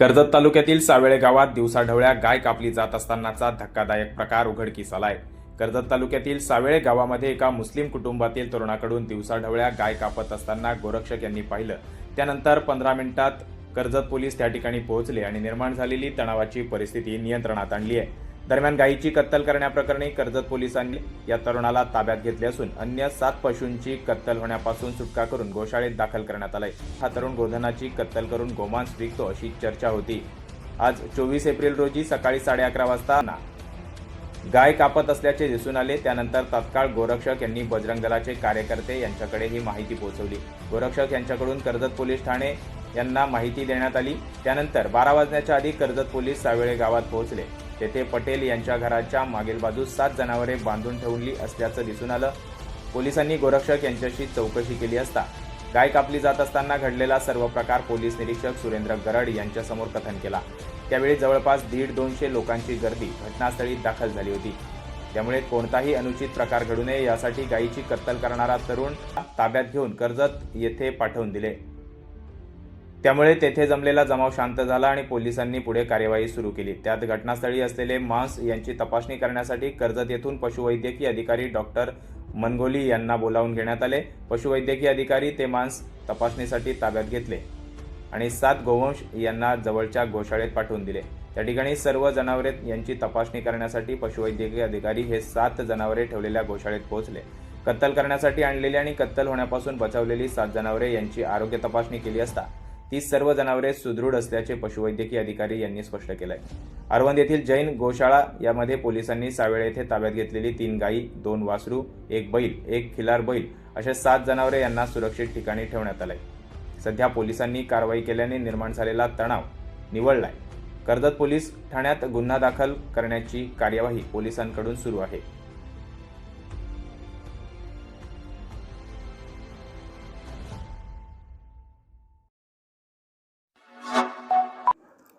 कर्जत तालुक्यातील सावेळे गावात दिवसाढवळ्या गाय कापली जात असतानाचा धक्कादायक प्रकार उघडकीस आलाय कर्जत तालुक्यातील सावेळे गावामध्ये एका मुस्लिम कुटुंबातील तरुणाकडून दिवसाढवळ्या गाय कापत असताना गोरक्षक यांनी पाहिलं. त्यानंतर पंधरा मिनिटात कर्जत पोलीस त्या ठिकाणी पोहोचले आणि निर्माण झालेली तणावाची परिस्थिती नियंत्रणात आणली आहे. दरम्यान गायीची कत्तल करण्याप्रकरणी कर्जत पोलिसांनी या तरुणाला ताब्यात घेतले असून अन्य सात पशूंची कत्तल होण्यापासून सुटका करून गोशाळेत दाखल करण्यात आलाय. हा तरुण गोधनाची कत्तल करून गोमांस विकतो अशी चर्चा होती. आज चोवीस एप्रिल रोजी सकाळी साडे अकरा वाजता गाय कापत असल्याचे दिसून आले. त्यानंतर तत्काळ गोरक्षक यांनी बजरंग दलाचे कार्यकर्ते यांच्याकडे ही माहिती पोहोचवली. गोरक्षक यांच्याकडून कर्जत पोलीस ठाणे यांना माहिती देण्यात आली. त्यानंतर बारा वाजण्याच्या आधी कर्जत पोलीस सावेळे गावात पोहोचले. तेथे पटेल यांच्या घराच्या मागील बाजूस सात जनावरे बांधून ठेवली असल्याचं दिसून आलं. पोलिसांनी गोरक्षक यांच्याशी चौकशी केली असता. गाय कापली जात असताना घडलेला सर्व प्रकार पोलीस निरीक्षक सुरेंद्र गरड यांच्यासमोर कथन केला. त्यावेळी जवळपास दीड दोनशे लोकांची गर्दी घटनास्थळी दाखल झाली होती. त्यामुळे कोणताही अनुचित प्रकार घडू नये यासाठी गायीची कत्तल करणारा तरुण ताब्यात घेऊन कर्जत येथे पाठवून दिले. त्यामुळे तेथे जमलेला जमाव शांत झाला आणि पोलिसांनी पुढे कार्यवाही सुरू केली. त्यात घटनास्थळी असलेले मांस यांची तपासणी करण्यासाठी कर्जत येथून पशुवैद्यकीय अधिकारी डॉक्टर मनगोली यांना बोलावून घेण्यात आले. पशुवैद्यकीय अधिकारी ते मांस तपासणीसाठी ताब्यात घेतले आणि सात गोवंश यांना जवळच्या गोशाळेत पाठवून दिले. त्या ठिकाणी सर्व जनावरे यांची तपासणी करण्यासाठी पशुवैद्यकीय अधिकारी हे सात जनावरे ठेवलेल्या गोशाळेत पोहोचले. कत्तल करण्यासाठी आणलेली आणि कत्तल होण्यापासून बचावलेली सात जनावरे यांची आरोग्य तपासणी केली असता ती सर्व जनावरे सुदृढ असल्याचे पशुवैद्यकीय अधिकारी यांनी स्पष्ट केलंय. अरवंद येथील जैन गोशाळा यामध्ये पोलिसांनी सावेळ येथे ताब्यात घेतलेली तीन गायी दोन वासरू एक बैल एक खिलार बैल अशा सात जनावरे यांना सुरक्षित ठिकाणी ठेवण्यात आलंय. सध्या पोलिसांनी कारवाई केल्याने निर्माण झालेला तणाव निवळलाय. कर्जत पोलीस ठाण्यात गुन्हा दाखल करण्याची कार्यवाही पोलिसांकडून सुरू आहे.